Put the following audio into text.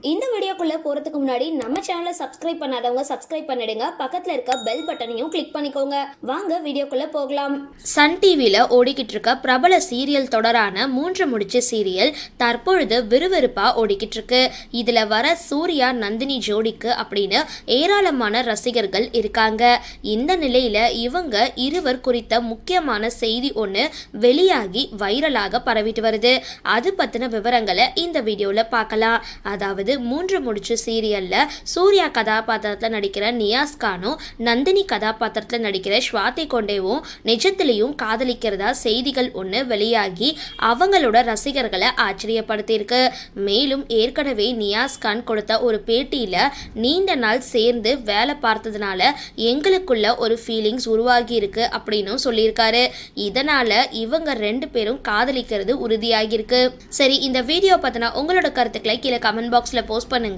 இந்த வீடியோக்குள்ளே போறதுக்கு முன்னாடி நம்ம சேனலை சப்ஸ்கிரைப் பண்ணாதவங்க சப்ஸ்கிரைப் பண்ணிடுங்க. பக்கத்தில் இருக்க பெல் பட்டனையும் கிளிக் பண்ணிக்கோங்க. வாங்க வீடியோக்குள்ளே போகலாம். சன் டிவியில் ஓடிக்கிட்டு இருக்க பிரபல சீரியல் தொடரான மூன்று முடிச்ச சீரியல் தற்பொழுது விறுவிறுப்பாக ஓடிக்கிட்டு இருக்கு. இதில் வர சூர்யா நந்தினி ஜோடிக்கு அப்படின்னு ஏராளமான ரசிகர்கள் இருக்காங்க. இந்த நிலையில் இவங்க இருவர் குறித்த முக்கியமான செய்தி ஒன்று வெளியாகி வைரலாக பரவிட்டு வருது. அது பற்றின விவரங்களை இந்த வீடியோவில் பார்க்கலாம். அதாவது மூன்று முடிச்சு சீரியலில் சூர்யா கதாபாத்திரத்தில் நடிக்கிற நியாஸ் கானும் நந்தினி கதாபாத்திரத்தில் நடிக்கிற ஸ்வாதி கொண்டேவும் நிஜத்திலையும் காதலிக்கிறதா செய்திகள் ஒன்று வெளியாகி அவங்களோட ரசிகர்களை ஆச்சரியப்படுத்தியிருக்கு. மேலும் ஏற்கனவே நியாஸ் கான் கொடுத்த ஒரு பேட்டியில் நீண்ட நாள் சேர்ந்து வேலை பார்த்ததுனால எங்களுக்குள்ள ஒரு ஃபீலிங்ஸ் உருவாகி இருக்கு அப்படின்னும் சொல்லியிருக்காரு. இதனால இவங்க ரெண்டு பேரும் காதலிக்கிறது உறுதியாகியிருக்கு. சரி இந்த வீடியோ பத்தின உங்களோட கருத்துக்களை கீழே கமெண்ட் பாக்ஸ்ல போஸ்ட் பண்ணுங்க.